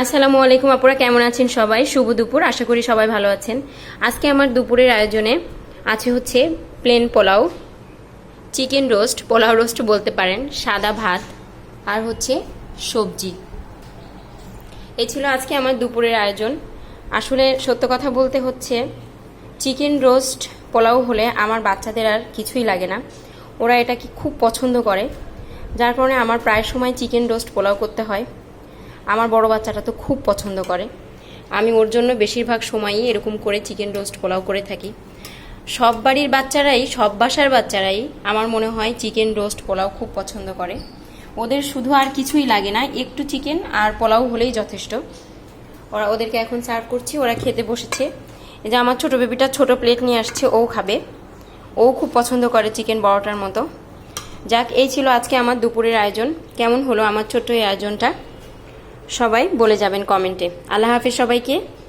আসসালামু আলাইকুম, আপুরা কেমন আছেন সবাই? শুভ দুপুর, আশা করি সবাই ভালো আছেন। আজকে আমার দুপুরের আয়োজনে আছে হচ্ছে plain pulao chicken roast pulao roast বলতে পারেন, সাদা ভাত আর হচ্ছে সবজি। এই ছিল আজকে আমার দুপুরের আয়োজন। আসলে সত্য কথা বলতে হচ্ছে চিকেন রোস্ট পোলাও হলে আমার বাচ্চাদের আর কিছুই লাগে না। ওরা এটাকে খুব পছন্দ করে, যার কারণে আমার প্রায় সময় চিকেন রোস্ট পোলাও করতে হয়। আমার বড় বাচ্চাটা তো খুব পছন্দ করে। আমি ওর জন্য বেশিরভাগ সময়ই এরকম করে চিকেন রোস্ট পোলাও করে থাকি। সব বাড়ির বাচ্চারাই, সব বাসার বাচ্চারাই আমার মনে হয় চিকেন রোস্ট পোলাও খুব পছন্দ করে। ওদের শুধু আর কিছুই লাগে না, একটু চিকেন আর পোলাও হলেই যথেষ্ট। ওরা ওদেরকে এখন সার্ভ করছি, ওরা খেতে বসেছে। এই যে আমার ছোট বেবিটা ছোট প্লেট নিয়ে আসছে, ও খাবে। ও খুব পছন্দ করে চিকেন বড়টার মতো। যাক, এই ছিল আজকে আমার দুপুরের আয়োজন। কেমন হলো আমার ছোট্ট এই আয়োজনটা? সবাই বলে যাবেন কমেন্টে। আল্লাহ হাফিজ সবাইকে।